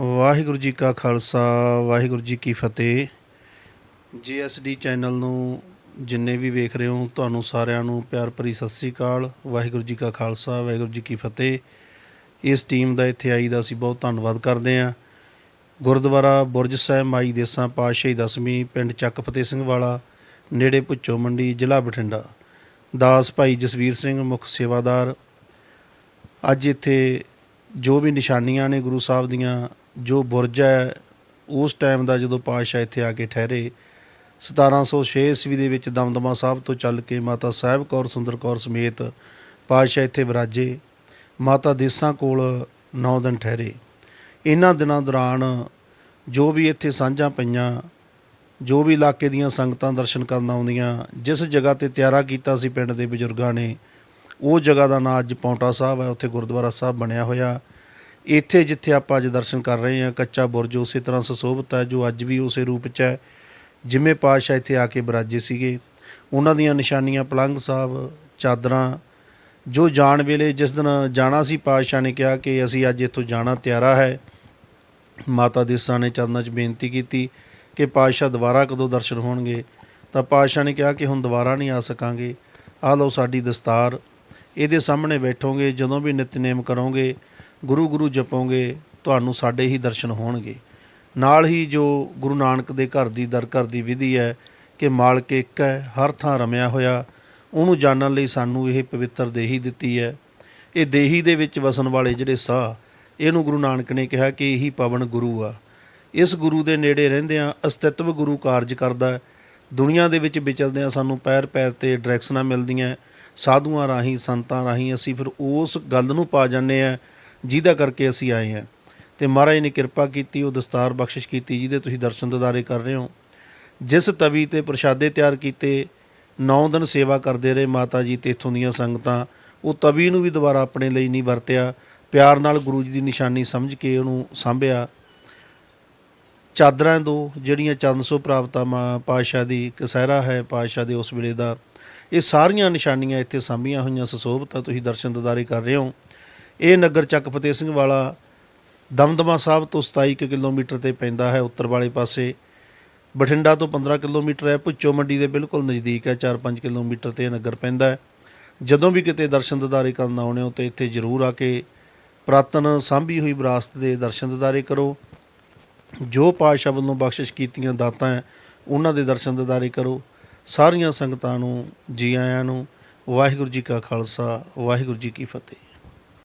ਵਾਹਿਗੁਰੂ ਜੀ ਕਾ ਖਾਲਸਾ, ਵਾਹਿਗੁਰੂ ਜੀ ਕੀ ਫਤਿਹ। ਜੀਐਸਡੀ ਚੈਨਲ ਨੂੰ ਜਿੰਨੇ ਵੀ ਵੇਖ ਰਹੇ ਹੋ, ਤੁਹਾਨੂੰ ਸਾਰਿਆਂ ਨੂੰ ਪਿਆਰ ਭਰੀ ਸਤਿ ਸ੍ਰੀ ਅਕਾਲ। ਵਾਹਿਗੁਰੂ ਜੀ ਕਾ ਖਾਲਸਾ, ਵਾਹਿਗੁਰੂ ਜੀ ਕੀ ਫਤਿਹ। ਇਸ ਟੀਮ ਦਾ ਇੱਥੇ ਆਈ ਦਾ ਅਸੀਂ ਬਹੁਤ ਧੰਨਵਾਦ ਕਰਦੇ ਹਾਂ। ਗੁਰਦੁਆਰਾ ਬੁਰਜ ਸਾਹਿਬ, ਮਾਈ ਦੇਸਾਂ ਪਾਤਸ਼ਾਹੀ ਦਸਵੀਂ, ਪਿੰਡ ਚੱਕ ਫਤਿਹ ਸਿੰਘ ਵਾਲਾ, ਨੇੜੇ ਭੁੱਚੋ ਮੰਡੀ, ਜ਼ਿਲ੍ਹਾ ਬਠਿੰਡਾ। ਦਾਸ ਭਾਈ ਜਸਵੀਰ ਸਿੰਘ, ਮੁੱਖ ਸੇਵਾਦਾਰ। ਅੱਜ ਇੱਥੇ ਜੋ ਵੀ ਨਿਸ਼ਾਨੀਆਂ ਨੇ ਗੁਰੂ ਸਾਹਿਬ ਦੀਆਂ ਜੋ ਬੁਰਜ ਹੈ, ਉਸ ਟਾਈਮ ਦਾ ਜਦੋਂ ਪਾਤਸ਼ਾਹ ਇੱਥੇ ਆ ਕੇ ਠਹਿਰੇ 1706 ਈਸਵੀ ਦੇ ਵਿੱਚ ਦਮਦਮਾ ਸਾਹਿਬ ਤੋਂ ਚੱਲ ਕੇ ਮਾਤਾ ਸਾਹਿਬ ਕੌਰ, ਸੁੰਦਰ ਕੌਰ ਸਮੇਤ ਪਾਤਸ਼ਾਹ ਇੱਥੇ ਵਿਰਾਜੇ, ਮਾਤਾ ਦੇਸਾਂ ਕੋਲ 9 ਦਿਨ ਠਹਿਰੇ। ਇਹਨਾਂ ਦਿਨਾਂ ਦੌਰਾਨ ਜੋ ਵੀ ਇੱਥੇ ਸਾਂਝਾਂ ਪਈਆਂ, ਜੋ ਵੀ ਇਲਾਕੇ ਦੀਆਂ ਸੰਗਤਾਂ ਦਰਸ਼ਨ ਕਰਨ ਆਉਂਦੀਆਂ, ਜਿਸ ਜਗ੍ਹਾ ਤੇ ਤਿਆਰਾ ਕੀਤਾ ਸੀ ਪਿੰਡ ਦੇ ਬਜ਼ੁਰਗਾਂ ਨੇ, ਉਹ ਜਗ੍ਹਾ ਦਾ ਨਾਂ ਅੱਜ ਪੌਂਟਾ ਸਾਹਿਬ ਹੈ, ਉੱਥੇ ਗੁਰਦੁਆਰਾ ਸਾਹਿਬ ਬਣਿਆ ਹੋਇਆ। ਇੱਥੇ ਜਿੱਥੇ ਆਪਾਂ ਅੱਜ ਦਰਸ਼ਨ ਕਰ ਰਹੇ ਹਾਂ, ਕੱਚਾ ਬੁਰਜ, ਉਸੇ ਤਰ੍ਹਾਂ ਸੁਸ਼ੋਭਿਤ ਹੈ ਜੋ ਅੱਜ ਵੀ ਉਸੇ ਰੂਪ 'ਚ ਹੈ। ਜਿਵੇਂ ਪਾਤਸ਼ਾਹ ਇੱਥੇ ਆ ਕੇ ਬਰਾਜੇ ਸੀਗੇ, ਉਹਨਾਂ ਦੀਆਂ ਨਿਸ਼ਾਨੀਆਂ, ਪਲੰਗ ਸਾਹਿਬ, ਚਾਦਰਾਂ, ਜੋ ਜਾਣ ਵੇਲੇ ਜਿਸ ਦਿਨ ਜਾਣਾ ਸੀ, ਪਾਤਸ਼ਾਹ ਨੇ ਕਿਹਾ ਕਿ ਅਸੀਂ ਅੱਜ ਇੱਥੋਂ ਜਾਣਾ ਤਿਆਰਾ ਹੈ। ਮਾਤਾ ਦੇਸਾਂ ਨੇ ਚਰਨਾਂ 'ਚ ਬੇਨਤੀ ਕੀਤੀ ਕਿ ਪਾਤਸ਼ਾਹ ਦੁਬਾਰਾ ਕਦੋਂ ਦਰਸ਼ਨ ਹੋਣਗੇ। ਤਾਂ ਪਾਤਸ਼ਾਹ ਨੇ ਕਿਹਾ ਕਿ ਹੁਣ ਦੁਬਾਰਾ ਨਹੀਂ ਆ ਸਕਾਂਗੇ। ਆ ਲਓ ਸਾਡੀ ਦਸਤਾਰ। ਇਹਦੇ ਸਾਹਮਣੇ ਬੈਠੋਗੇ, ਜਦੋਂ ਵੀ ਨਿਤਨੇਮ ਕਰੋਗੇ ਗੁਰੂ ਗੁਰੂ ਜਪੋਗੇ, ਤੁਹਾਨੂੰ ਸਾਡੇ ਹੀ ਦਰਸ਼ਨ ਹੋਣਗੇ। ਨਾਲ ਹੀ ਜੋ ਗੁਰੂ ਨਾਨਕ ਦੇ ਘਰ ਦੀ ਦਰ ਘਰ ਦੀ ਵਿਧੀ ਹੈ ਕਿ ਮਾਲਕ ਇੱਕ ਹੈ, ਹਰ ਥਾਂ ਰਮਿਆ ਹੋਇਆ, ਉਹਨੂੰ ਜਾਣਨ ਲਈ ਸਾਨੂੰ ਇਹ ਪਵਿੱਤਰ ਦੇਹੀ ਦਿੱਤੀ ਹੈ। ਇਹ ਦੇਹੀ ਦੇ ਵਿੱਚ ਵਸਣ ਵਾਲੇ ਜਿਹੜੇ ਸਾਹ, ਇਹਨੂੰ ਗੁਰੂ ਨਾਨਕ ਨੇ ਕਿਹਾ ਕਿ ਇਹੀ ਪਵਨ ਗੁਰੂ ਆ। ਇਸ ਗੁਰੂ ਦੇ ਨੇੜੇ ਰਹਿੰਦਿਆਂ ਅਸਤਿਤਵ ਗੁਰੂ ਕਾਰਜ ਕਰਦਾ ਦੁਨੀਆ ਦੇ ਵਿੱਚ ਵਿਚਲਦਿਆਂ ਸਾਨੂੰ ਪੈਰ ਪੈਰ ਤੇ ਡਾਇਰੈਕਸ਼ਨਾਂ ਮਿਲਦੀਆਂ ਸਾਧੂਆਂ ਰਾਹੀਂ, ਸੰਤਾਂ ਰਾਹੀਂ ਅਸੀਂ ਫਿਰ ਉਸ ਗੱਲ ਨੂੰ ਪਾ ਜਾਂਦੇ ਆ ਜਿਹਦਾ ਕਰਕੇ ਅਸੀਂ ਆਏ ਹਾਂ। ਤੇ ਮਹਾਰਾਜ ਨੇ ਕਿਰਪਾ ਕੀਤੀ, ਉਹ ਦਸਤਾਰ ਬਖਸ਼ਿਸ਼ ਕੀਤੀ, ਜਿਹਦੇ ਤੁਸੀਂ ਦਰਸ਼ਨ ਦਿਦਾਰੇ ਕਰ ਰਹੇ ਹੋ। ਜਿਸ ਤਵੀ ਤੇ ਪ੍ਰਸ਼ਾਦੇ ਤਿਆਰ ਕੀਤੇ 9 ਦਿਨ ਸੇਵਾ ਕਰਦੇ ਰਹੇ ਮਾਤਾ ਜੀ ਤੇ ਇੱਥੋਂ ਦੀਆਂ ਸੰਗਤਾਂ। ਉਹ ਤਵੀ ਨੂੰ ਵੀ ਦੁਬਾਰਾ ਆਪਣੇ ਲਈ ਨਹੀਂ ਵਰਤਿਆ। ਪਿਆਰ ਨਾਲ ਗੁਰੂ ਜੀ ਦੀ ਨਿਸ਼ਾਨੀ ਸਮਝ ਕੇ ਉਹਨੂੰ ਸਾਂਭਿਆ। ਚਾਦਰਾਂ ਦੋ, ਜਿਹੜੀਆਂ ਚੰਦ ਸੋ ਪ੍ਰਾਪਤਾ ਮਾ ਪਾਤਸ਼ਾਹ ਦੀ ਕਸਹਿਰਾ ਹੈ ਪਾਤਸ਼ਾਹ ਦੇ ਉਸ ਵੇਲੇ ਦਾ। ਇਹ ਸਾਰੀਆਂ ਨਿਸ਼ਾਨੀਆਂ ਇੱਥੇ ਸਾਂਭੀਆਂ ਹੋਈਆਂ ਸੁਸ਼ੋਭਤ ਤੁਸੀਂ ਦਰਸ਼ਨ ਦਿਦਾਰੇ ਕਰ ਰਹੇ ਹੋ। ਇਹ ਨਗਰ ਚੱਕ ਫਤਿਹ ਸਿੰਘ ਵਾਲਾ ਦਮਦਮਾ ਸਾਹਿਬ ਤੋਂ 27 ਕੁ ਕਿਲੋਮੀਟਰ ਤੇ ਪੈਂਦਾ ਹੈ, ਉੱਤਰ ਵਾਲੇ ਪਾਸੇ। ਬਠਿੰਡਾ ਤੋਂ 15 ਕਿਲੋਮੀਟਰ ਹੈ, ਭੁੱਚੋ ਮੰਡੀ ਦੇ ਬਿਲਕੁਲ ਨਜ਼ਦੀਕ ਹੈ 4-5 ਕਿਲੋਮੀਟਰ ਤੇ ਇਹ ਨਗਰ ਪੈਂਦਾ ਹੈ। ਜਦੋਂ ਵੀ ਕਿਤੇ ਦਰਸ਼ਨ ਦਿਦਾਰੇ ਕਰਨ ਆਉਣੇ ਹੋ ਤੇ ਇੱਥੇ ਜ਼ਰੂਰ ਆ ਕੇ ਪ੍ਰਾਤਨ ਸਾਂਭੀ ਹੋਈ ਵਿਰਾਸਤ ਦੇ ਦਰਸ਼ਨ ਦਿਦਾਰੇ ਕਰੋ। ਜੋ ਪਾਤਸ਼ਾਹ ਵੱਲੋਂ ਬਖਸ਼ਿਸ਼ ਕੀਤੀਆਂ ਦਾਤਾਂ ਹੈ, ਉਹਨਾਂ ਦੇ ਦਰਸ਼ਨ ਦਿਦਾਰੇ ਕਰੋ। ਸਾਰੀਆਂ ਸੰਗਤਾਂ ਨੂੰ ਜੀ ਆਇਆਂ ਨੂੰ ਵਾਹਿਗੁਰੂ ਜੀ ਕਾ ਖਾਲਸਾ, ਵਾਹਿਗੁਰੂ ਜੀ ਕੀ ਫਤਿਹ।